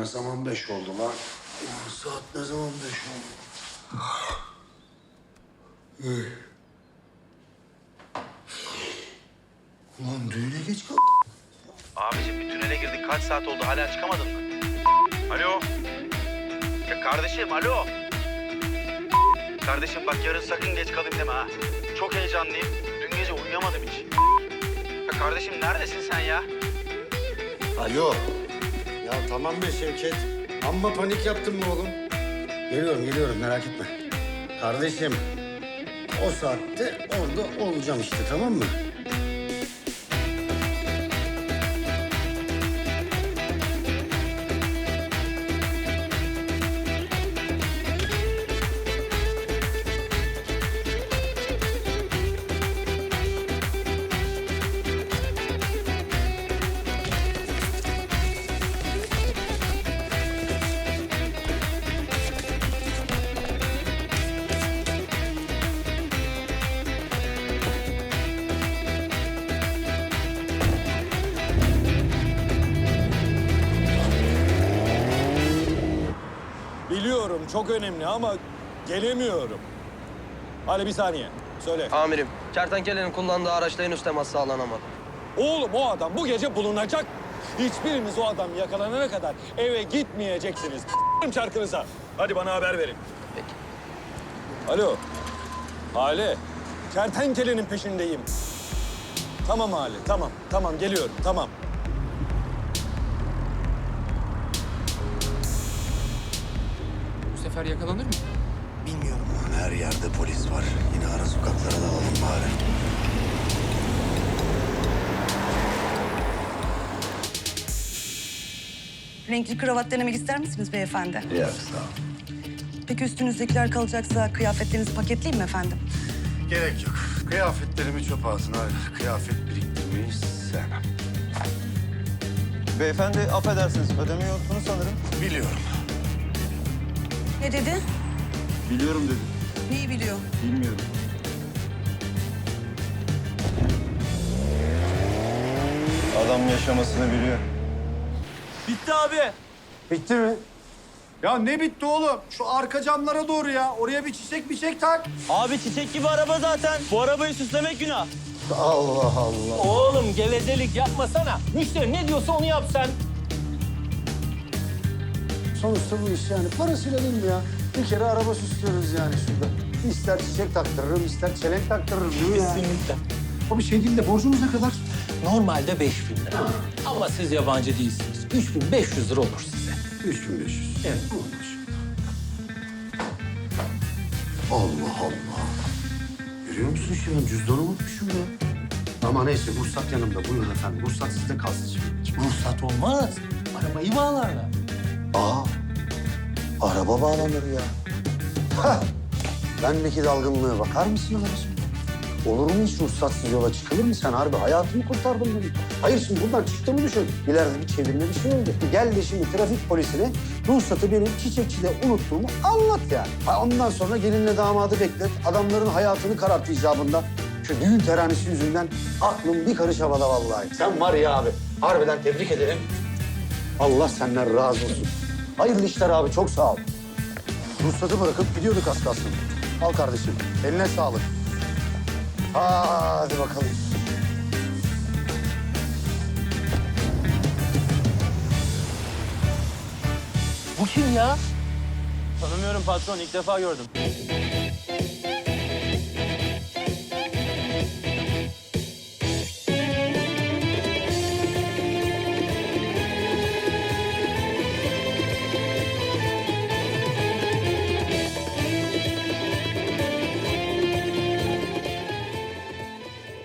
ne zaman beş oldu lan? Ulan saat ne zaman beş oldu? Üy. Ulan düğüne geç kaldık. Abicim bir tünele girdik. Kaç saat oldu hala çıkamadın mı? Alo. Ya kardeşim alo. Kardeşim bak yarın sakın geç kalayım deme ha. Çok heyecanlıyım. Dün gece uyuyamadım hiç. Ya kardeşim neredesin sen ya? Alo. Ya tamam be Şevket. Amma panik yaptın mı oğlum? Geliyorum, geliyorum. Merak etme. Kardeşim, o saatte orada olacağım işte, tamam mı? Biliyorum çok önemli ama gelemiyorum. Hadi bir saniye. Söyle. Amirim, kertenkelenin kullandığı araçla henüz temas sağlanamadı. Oğlum o adam bu gece bulunacak. Hiçbiriniz o adam yakalanana kadar eve gitmeyeceksiniz. S**erim çarkınıza. Hadi bana haber verin. Peki. Alo. Hale. Kertenkelenin peşindeyim. Tamam Hale, tamam. Tamam, geliyorum, tamam. Sefer yakalanır mı? Bilmiyorum. Her yerde polis var. Yine ara sokaklara dalalım bari. Renkli kravat denemek ister misiniz beyefendi? Yok, sağ ol. Peki üstünüzdekiler kalacaksa kıyafetlerinizi paketleyeyim mi efendim? Gerek yok. Kıyafetlerimi çöp ağzına. Kıyafet biriktirmeyi sevmem. Beyefendi affedersiniz ödeme yoksunuz sanırım. Biliyorum. Ne dedi? Biliyorum dedi. Neyi biliyor? Bilmiyorum. Adam yaşamasını biliyor. Bitti abi. Bitti mi? Ya ne bitti oğlum? Şu arka camlara doğru ya. Oraya bir çiçek bir çiçek tak. Abi çiçek gibi araba zaten. Bu arabayı süslemek günah. Allah Allah. Oğlum gevezelik yapmasana. Müşteri ne diyorsa onu yap sen. Sonuçta bu iş yani parasıyla değil mi ya? Bir kere araba süslüyoruz yani şurada. İster çiçek taktırırım, ister çelenk taktırırım değil mi ya? Kesinlikle. O bir şey değil de borcumuz ne kadar? Normalde 5000 lira. Ama siz yabancı değilsiniz. 3500 lira olur size. 3500. Evet. Allah Allah. Görüyor musun şu an cüzdanı unutmuşum ya. Ama neyse ruhsat yanımda. Buyurun efendim. Ruhsat sizde kalsın şimdi. Ruhsat olmaz. Arabayı bağlarlar. Aa, araba bağlanır ya. Hah, bendeki dalgınlığa bakar mısın aracığım? Olur mu hiç ruhsatsız yola çıkılır mı sen harbi? Hayatımı kurtardın benim. Hayır şimdi buradan çıktığımı düşün. İleride bir çevirme bir şey oldu. Gel de şimdi trafik polisine ruhsatı benim çiçekçide unuttuğumu anlat yani. Ha, ondan sonra gelinle damadı beklet. Adamların hayatını kararttı icabında. Şu düğün teranesi yüzünden aklım bir karış havada vallahi. Sen var ya abi. Harbiden tebrik ederim. Allah senden razı olsun. Hayırlı işler abi, çok sağ ol. Ruhsatı bırakıp gidiyorduk az kalsın. Al kardeşim, eline sağlık. Hadi bakalım. Bu kim ya? Tanımıyorum patron ilk defa gördüm.